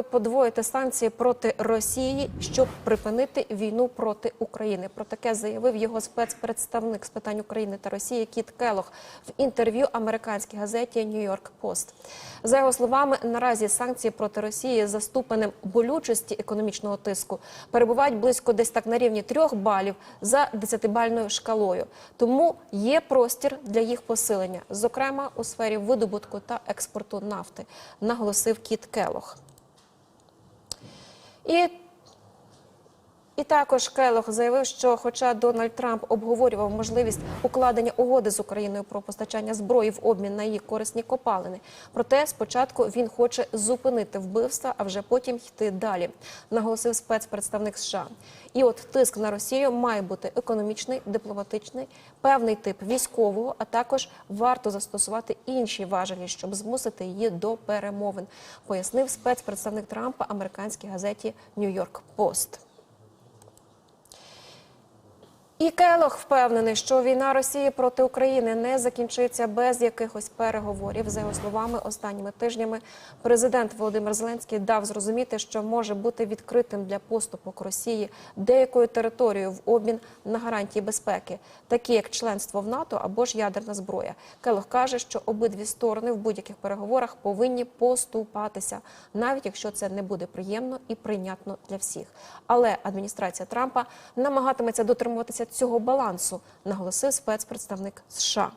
готовий подвоїти санкції проти Росії, щоб припинити війну проти України. Про таке заявив його спецпредставник з питань України та Росії Кіт Келох в інтерв'ю американській газеті Нью-Йорк Пост. За його словами, наразі санкції проти Росії за ступенем болючості економічного тиску перебувають близько десь так на рівні трьох балів за десятибальною шкалою. Тому є простір для їх посилення, зокрема у сфері видобутку та експорту нафти, наголосив Кіт Келох. І і також Келох заявив, що, хоча Дональд Трамп обговорював можливість укладення угоди з Україною про постачання зброї в обмін на її корисні копалини, проте спочатку він хоче зупинити вбивства, а вже потім йти далі, наголосив спецпредставник США. І от тиск на Росію має бути економічний, дипломатичний, певний тип військового, а також варто застосувати інші важелі, щоб змусити її до перемовин, пояснив спецпредставник Трампа американській газеті Нью-Йорк Пост. І Келох впевнений, що війна Росії проти України не закінчиться без якихось переговорів. За його словами, останніми тижнями президент Володимир Зеленський дав зрозуміти, що може бути відкритим для поступок Росії деякою територією в обмін на гарантії безпеки, такі як членство в НАТО або ж ядерна зброя. Келох каже, що обидві сторони в будь-яких переговорах повинні поступатися, навіть якщо це не буде приємно і прийнятно для всіх. Але адміністрація Трампа намагатиметься дотримуватися цього балансу, наголосив спецпредставник США.